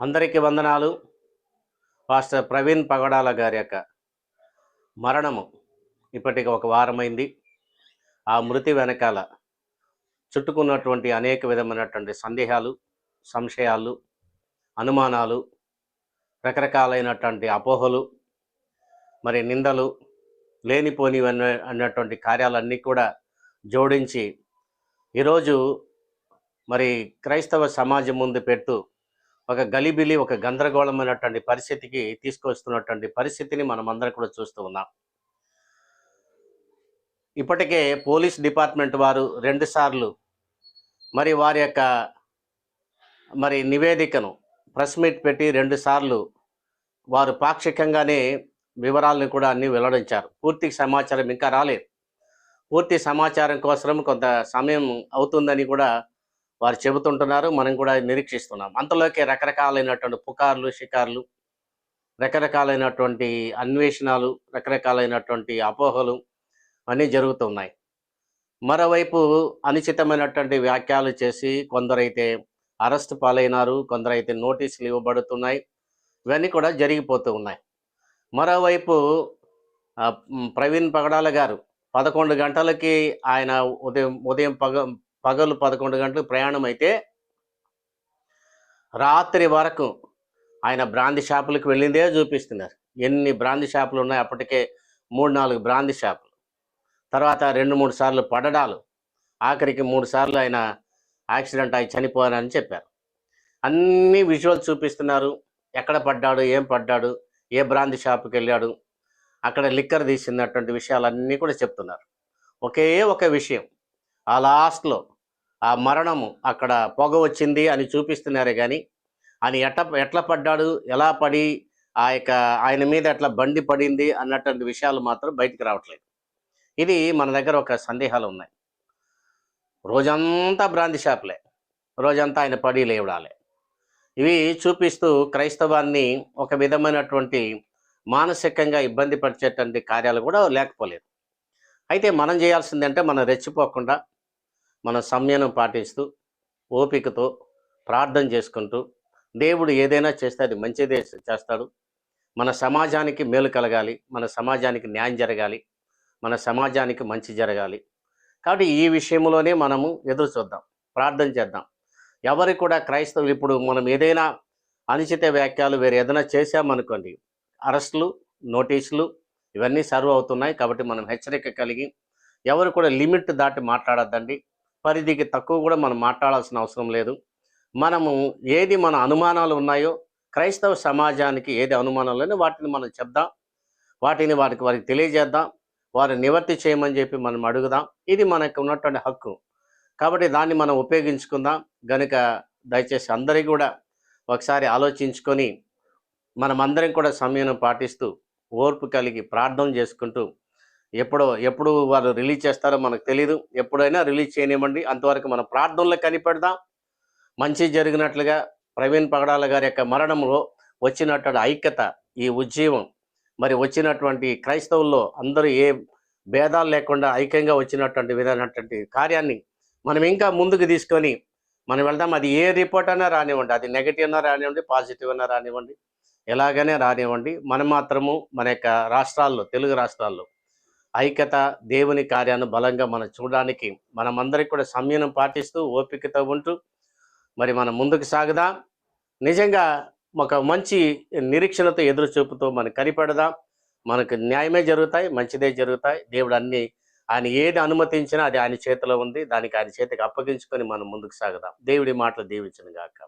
అందరికీ వందనాలు. పాస్టర్ ప్రవీణ్ పగడాల గారి యొక్క మరణము ఇప్పటికి ఒక వారమైంది. ఆ మృతి వెనకాల చుట్టుకున్నటువంటి అనేక విధమైనటువంటి సందేహాలు సంశయాలు అనుమానాలు రకరకాలైనటువంటి అపోహలు మరి నిందలు లేనిపోని అన్నటువంటి కార్యాలన్నీ కూడా జోడించి ఈరోజు మరి క్రైస్తవ సమాజం ముందు పెట్టు ఒక గలిబిలి ఒక గందరగోళమైనటువంటి పరిస్థితికి తీసుకొస్తున్నటువంటి పరిస్థితిని మనం అందరం కూడా చూస్తూ ఉన్నాం. ఇప్పటికే పోలీస్ డిపార్ట్మెంట్ వారు రెండుసార్లు మరి వారి యొక్క మరి నివేదికను ప్రెస్ మీట్ పెట్టి రెండుసార్లు వారు పాక్షికంగానే వివరాలను కూడా అన్ని వెల్లడించారు. పూర్తి సమాచారం ఇంకా రాలేదు. పూర్తి సమాచారం కోసం కొంత సమయం అవుతుందని కూడా వారు చెబుతుంటున్నారు మనం కూడా నిరీక్షిస్తున్నాం. అంతలోకి రకరకాలైనటువంటి పుకార్లు షికార్లు రకరకాలైనటువంటి అన్వేషణలు రకరకాలైనటువంటి అపోహలు అన్నీ జరుగుతున్నాయి. మరోవైపు అనుచితమైనటువంటి వ్యాఖ్యలు చేసి కొందరైతే అరెస్ట్ పాలైనారు కొందరైతే నోటీసులు ఇవ్వబడుతున్నాయి ఇవన్నీ కూడా జరిగిపోతూ ఉన్నాయి. మరోవైపు ప్రవీణ్ పగడాల గారు పదకొండు గంటలకి ఆయన ఉదయం ఉదయం పగ పగలు పదకొండు గంటలకు ప్రయాణం అయితే రాత్రి వరకు ఆయన బ్రాంది షాపులకు వెళ్ళిందే చూపిస్తున్నారు. ఎన్ని బ్రాంది షాపులు ఉన్నాయి? అప్పటికే మూడు నాలుగు బ్రాంది షాపులు. తర్వాత రెండు మూడు సార్లు పడడాలు. ఆఖరికి మూడు సార్లు ఆయన యాక్సిడెంట్ అయి చనిపోయారని చెప్పారు. అన్ని విజువల్స్ చూపిస్తున్నారు. ఎక్కడ పడ్డాడు? ఏం పడ్డాడు? ఏ బ్రాంది షాపుకి వెళ్ళాడు? అక్కడ లిక్కర్ తీసినటువంటి విషయాలన్నీ కూడా చెప్తున్నారు. ఒకే ఒక విషయం. ఆ లాస్ట్లో ఆ మరణము అక్కడ పొగ వచ్చింది అని చూపిస్తున్నారే కానీ ఆయన ఎట్ట ఎట్లా పడ్డాడు ఎలా పడి ఆ యొక్క ఆయన మీద ఎట్లా బండి పడింది అన్నటువంటి విషయాలు మాత్రం బయటికి రావట్లేదు. ఇది మన దగ్గర ఒక సందేహాలు ఉన్నాయి. రోజంతా బ్రాంది షాపులే. రోజంతా ఆయన పడి లేవడాలే. ఇవి చూపిస్తూ క్రైస్తవాన్ని ఒక విధమైనటువంటి మానసికంగా ఇబ్బంది పరిచేటువంటి కార్యాలు కూడా లేకపోలేదు. అయితే మనం చేయాల్సిందంటే మనం రెచ్చిపోకుండా మన సంయనం పాటిస్తూ ఓపికతో ప్రార్థన చేసుకుంటూ దేవుడు ఏదైనా చేస్తే అది మంచిదే చేస్తాడు. మన సమాజానికి మేలు కలగాలి మన సమాజానికి న్యాయం జరగాలి మన సమాజానికి మంచి జరగాలి. కాబట్టి ఈ విషయంలోనే మనము ఎదురు చూద్దాం ప్రార్థన చేద్దాం. ఎవరు కూడా క్రైస్తవులు ఇప్పుడు మనం ఏదైనా అనుచిత వ్యాఖ్యలు వేరే ఏదైనా చేశామనుకోండి అరెస్టులు నోటీసులు ఇవన్నీ సర్వ్ అవుతున్నాయి కాబట్టి మనం హెచ్చరిక కలిగి ఎవరు కూడా లిమిట్ దాటి మాట్లాడద్దండి. పరిధికి తక్కువ కూడా మనం మాట్లాడాల్సిన అవసరం లేదు. మనము ఏది మన అనుమానాలు ఉన్నాయో క్రైస్తవ సమాజానికి ఏది అనుమానాలు ఉన్నాయో వాటిని మనం చెప్దాం. వాటిని వారికి వారికి తెలియజేద్దాం. వారిని నివర్తి చేయమని చెప్పి మనం అడుగుదాం. ఇది మనకు ఉన్నటువంటి హక్కు. కాబట్టి దాన్ని మనం ఉపయోగించుకుందాం. గనుక దయచేసి అందరికీ కూడా ఒకసారి ఆలోచించుకొని మనమందరం కూడా సమయం పాటిస్తూ ఓర్పు కలిగి ప్రార్థన చేసుకుంటూ ఎప్పుడో ఎప్పుడు వారు రిలీజ్ చేస్తారో మనకు తెలియదు ఎప్పుడైనా రిలీజ్ చేయనివ్వండి. అంతవరకు మన ప్రార్థనలో కనిపెడదాం. మంచి జరిగినట్లుగా ప్రవీణ్ పగడాల గారి యొక్క మరణంలో వచ్చినటువంటి ఐక్యత ఈ ఉజ్జీవం మరి వచ్చినటువంటి క్రైస్తవుల్లో అందరూ ఏ భేదాలు లేకుండా ఐక్యంగా వచ్చినటువంటి విధమైనటువంటి కార్యాన్ని మనం ఇంకా ముందుకు తీసుకొని మనం వెళ్దాం. అది ఏ రిపోర్ట్ అయినా రానివ్వండి. అది నెగిటివ్ అయినా రానివ్వండి పాజిటివ్ అయినా రానివ్వండి. ఎలాగనే రానివ్వండి. మనం మాత్రము మన యొక్క రాష్ట్రాల్లో తెలుగు రాష్ట్రాల్లో ఐక్యత దేవుని కార్యాన్ని బలంగా మనం చూడడానికి మనమందరికి కూడా సంయమనం పాటిస్తూ ఓపికతో ఉంటూ మరి మనం ముందుకు సాగుదాం. నిజంగా ఒక మంచి నిరీక్షణతో ఎదురు చూపుతూ మనం కనిపెడదాం. మనకు న్యాయమే జరుగుతాయి మంచిదే జరుగుతాయి. దేవుడు అన్ని ఆయన ఏది అనుమతించినా అది ఆయన చేతిలో ఉంది. దానికి ఆయన చేతికి అప్పగించుకొని మనం ముందుకు సాగుదాం. దేవుడి మాటలు దీవించను గాక